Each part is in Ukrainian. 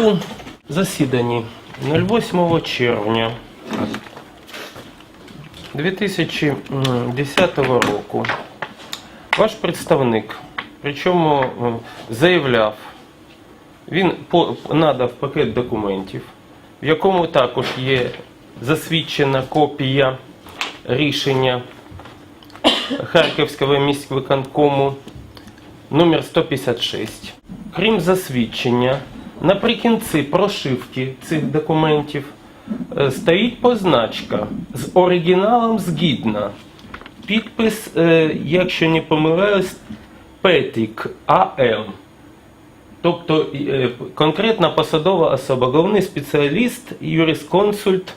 У засіданні 08 червня 2010 року ваш представник, причому е, заявляв, він надав пакет документів, в якому також є засвідчена копія рішення Харківського міськвиконкому номер 156. Крім засвідчення, наприкінці прошивки цих документів е, стоїть позначка з оригіналом згідно. Підпис, е, якщо не помиляюсь, Петік АМ. Тобто е, конкретна посадова особа, головний спеціаліст, юрисконсульт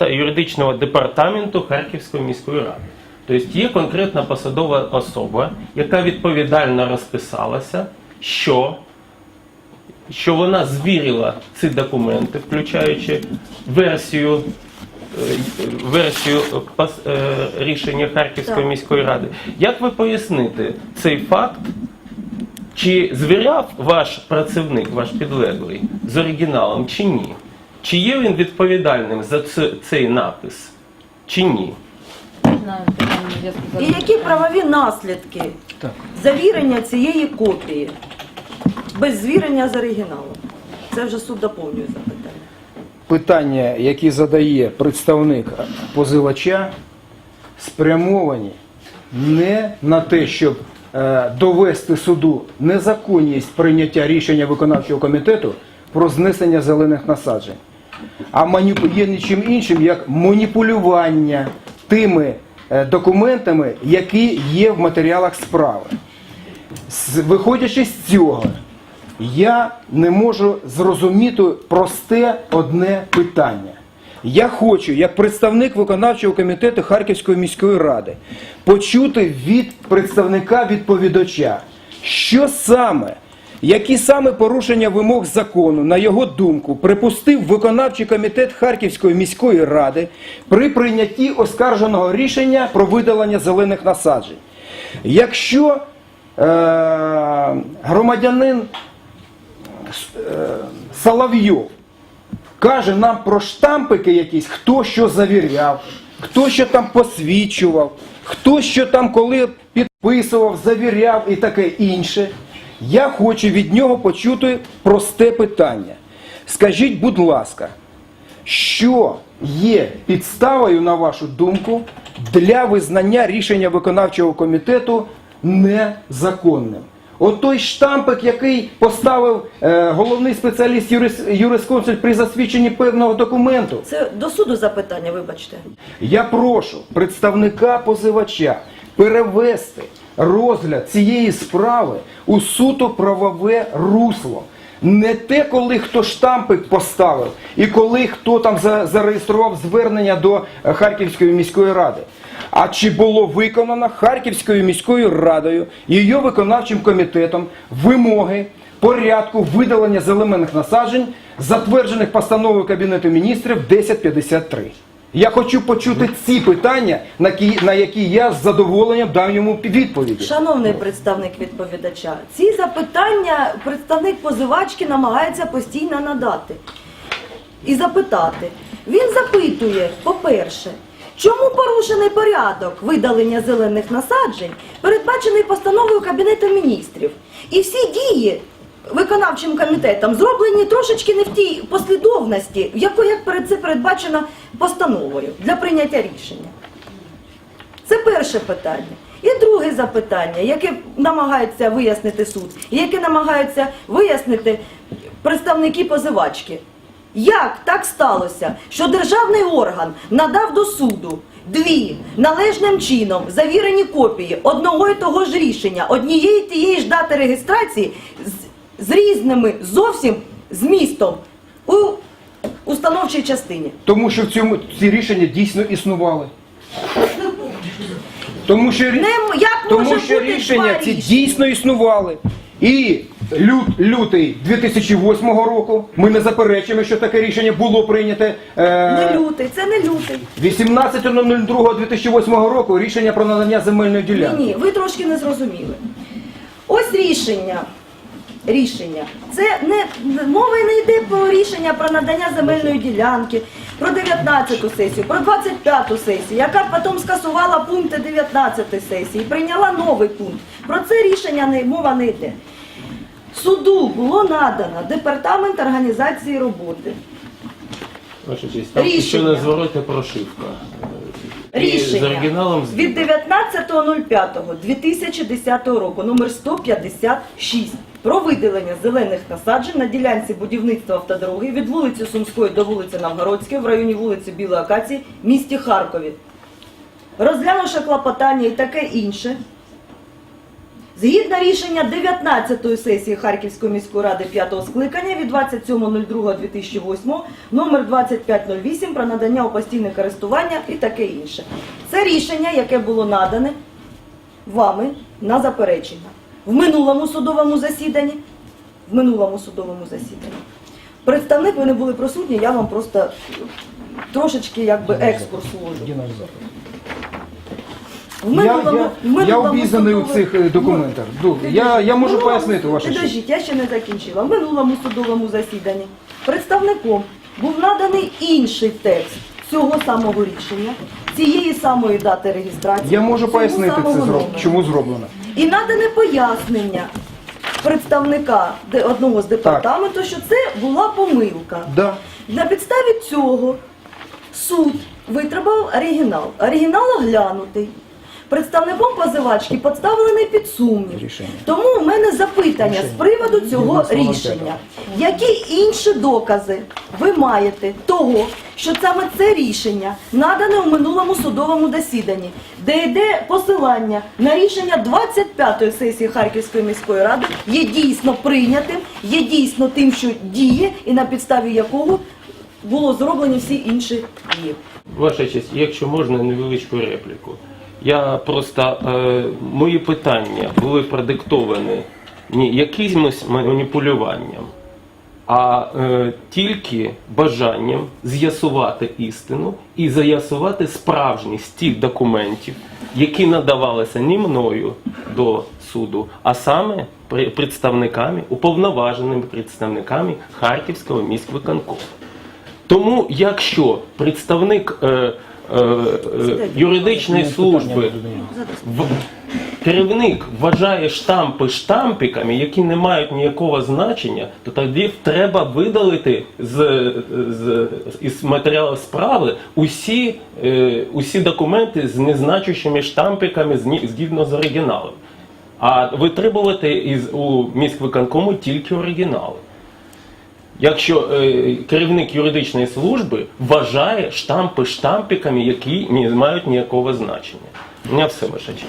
юридичного департаменту Харківської міської ради. Тобто є конкретна посадова особа, яка відповідально розписалася, що, що вона звірила ці документи, включаючи версію, е, версію е, е, рішення Харківської міської ради. Як ви поясните цей факт? Чи звіряв ваш працівник, ваш підлеглий з оригіналом, чи ні? Чи є він відповідальним за цей напис, чи ні? І які правові наслідки завірення цієї копії без звірення з оригіналом? Це вже суд доповнює запитання. питання, які задає представник позивача, спрямовані не на те, щоб е, довести суду незаконність прийняття рішення виконавчого комітету про знесення зелених насаджень, а маніпу- є нічим іншим, як маніпулювання тими е, документами, які є в матеріалах справи. Виходячи з цього, я не можу зрозуміти просте одне питання. Я хочу, як представник виконавчого комітету Харківської міської ради, почути від представника відповідача, що саме, які саме порушення вимог закону, на його думку, припустив виконавчий комітет Харківської міської ради при прийнятті оскарженого рішення про видалення зелених насаджень. Якщо е, громадянин Соловйов каже нам про штампики якісь, хто що завіряв, хто що там посвідчував, хто що там коли підписував, завіряв і таке інше. Я хочу від нього почути просте питання. Скажіть, будь ласка, що є підставою, на вашу думку, для визнання рішення виконавчого комітету незаконним? От той штампик, який поставив е, головний спеціаліст юрис, юрисконсульт при засвідченні певного документу, Це до суду запитання, вибачте. я прошу представника позивача перевести розгляд цієї справи у суто правове русло. Не те, коли хто штампик поставив, і коли хто там за- зареєстрував звернення до е, Харківської міської ради. А чи було виконано Харківською міською радою її виконавчим комітетом вимоги порядку видалення зелених насаджень, затверджених постановою Кабінету міністрів 1053? Я хочу почути ці питання, на які, на які я з задоволенням дам йому відповіді. Шановний представник відповідача, ці запитання представник позивачки намагається постійно надати і запитати. Він запитує, по-перше, чому порушений порядок видалення зелених насаджень, передбачений постановою Кабінету міністрів. І всі дії виконавчим комітетом зроблені трошечки не в тій послідовності, в якої як перед це передбачено постановою для прийняття рішення. Це перше питання. І друге запитання, яке намагається вияснити суд, і яке намагаються вияснити представники позивачки. Як так сталося, що державний орган надав до суду дві належним чином завірені копії одного і того ж рішення, однієї тієї ж дати реєстрації з, різними зовсім змістом у установчій частині? Тому що в цьому ці рішення дійсно існували. Тому що, рі- Не як тому може що бути рішення два ці рішення? дійсно існували. І лют, лютий 2008 року ми не заперечуємо, що таке рішення було прийняте. Не Е, лютий, це не лютий. 18.02.2008 року рішення про надання земельної ділянки. Ні, ні, ви трошки не зрозуміли. Ось рішення. Рішення. Це не мова не йде про рішення про надання земельної ділянки, про 19-ту сесію, про 25-ту сесію, яка потім скасувала пункти 19-ї сесії, прийняла новий пункт. Про це рішення не мова не йде. Суду було надано департамент організації роботи. Ваша честь, там Рішення. ще на звороті прошивка. Рішення З оригіналом від 19.05.2010 року номер 156 про виділення зелених насаджень на ділянці будівництва автодороги від вулиці Сумської до вулиці Новгородської в районі вулиці Білої Акації місті Харкові. Розглянувши клопотання і таке інше, Згідно рішення 19-ї сесії Харківської міської ради 5-го скликання від 27.02.2008 номер 2508 про надання у постійне користування і таке інше. Це рішення, яке було надане вами на заперечення в минулому судовому засіданні. В минулому судовому засіданні. Представник, ви не були присутні, я вам просто трошечки якби екскурс вложу. Запит. Я, минулому- я, в я обізнаний у цих е, документах. Ду- Підождіть. Я, я можу минулому- пояснити вашу честь. Підождіть, я ще не закінчила. В минулому судовому засіданні представником був наданий інший текст цього самого рішення, цієї самої дати реєстрації. Я можу цього пояснити це, самого зроб- номера. чому зроблено. І надане пояснення представника де- одного з департаменту, що це була помилка. Да. На підставі цього суд витребував оригінал. Оригінал оглянутий. Представником позивачки поставлений під сумнів. Рішення. Тому у мене запитання Рішення. з приводу цього рішення. Які інші докази ви маєте того, що саме це рішення надане у минулому судовому засіданні, де йде посилання на рішення 25-ї сесії Харківської міської ради, є дійсно прийнятим, є дійсно тим, що діє, і на підставі якого було зроблені всі інші дії. Ваша честь, якщо можна, невеличку репліку. Я просто е, мої питання були продиктовані не якимось маніпулюванням, а е, тільки бажанням з'ясувати істину і з'ясувати справжність тих документів, які надавалися не мною до суду, а саме представниками, уповноваженими представниками Харківського міськвиконкому. Тому, якщо представник е, юридичної служби, керівник вважає штампи штампиками, які не мають ніякого значення, то тоді треба видалити з, з, із матеріалу справи усі, е, усі документи з незначущими штампиками згідно з оригіналом. А витребувати із у міськвиконкому тільки оригінали. Якщо е, керівник юридичної служби вважає штампи штампиками, які не мають ніякого значення. У мене все ваша честь.